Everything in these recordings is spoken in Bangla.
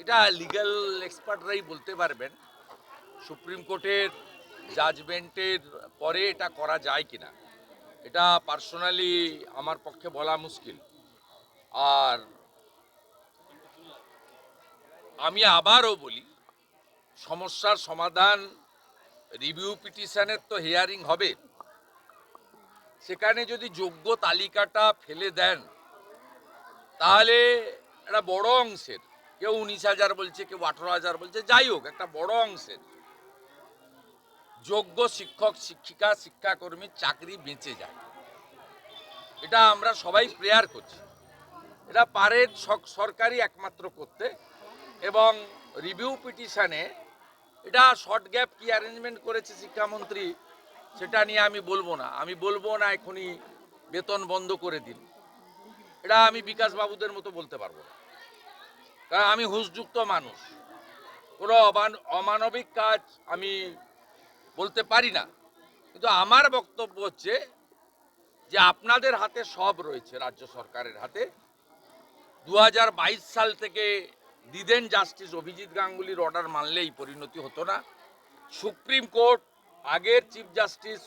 এটা লিগ্যাল এক্সপার্টরাই বলতে পারবেন। সুপ্রিম কোর্টের জাজমেন্টের পরে এটা করা যায় কি না এটা পার্সোনালি আমার পক্ষে বলা মুশকিল। আর আমি আবারও বলি, সমস্যার সমাধান রিভিউ পিটিশনের তো হিয়ারিং হবে। সেখানে যদি যোগ্য তালিকাটা ফেলে দেন, তাহলে একটা বড় অংশের। কেউ উনিশ হাজার বলছে, কেউ আঠারো হাজার বলছে, যাই হোক, একটা বড় অংশের। যোগ্য শিক্ষক, শিক্ষিকা শিক্ষাকর্মীর চাকরি বেঁচে যায়। এটা আমরা সবাই প্রেয়ার করছি। এটা পারে সরকারই একমাত্র করতে এবং রিভিউ পিটিশনে এটা শর্ট গ্যাপ কি অ্যারেঞ্জমেন্ট করেছে শিক্ষামন্ত্রী, সেটা নিয়ে আমি বলব না। আমি বলব না এখনই বেতন বন্ধ করে দিন। এটা আমি বিকাশ বাবুদের মতো বলতে পারব না। কারণ আমি হুঁশযুক্ত মানুষ। কোনো অমান- অমানবিক কাজ আমি বলতে পারি না। কিন্তু আমার বক্তব্য হচ্ছে যে আপনাদের হাতে সব রয়েছে, রাজ্য সরকারের হাতে। দু হাজার বাইশ সাল থেকে দিদেন জাস্টিস অভিজিৎ গাঙ্গুলির অর্ডার মানলেই পরিণতি হতো না। সুপ্রিম কোর্ট, আগের চিফ জাস্টিস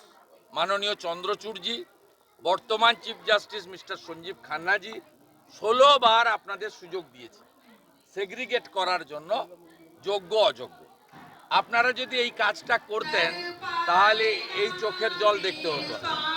মাননীয় চন্দ্রচূড়জি, বর্তমান chief justice mister Sanjiv Khanna ji, ষোলো বার আপনাদের সুযোগ দিয়েছে। সেগ্রিগেট করার জন্য যোগ্য, অযোগ্য। আপনারা যদি এই কাজটা করতেন, তাহলে এই চোখের জল দেখতে হতো না।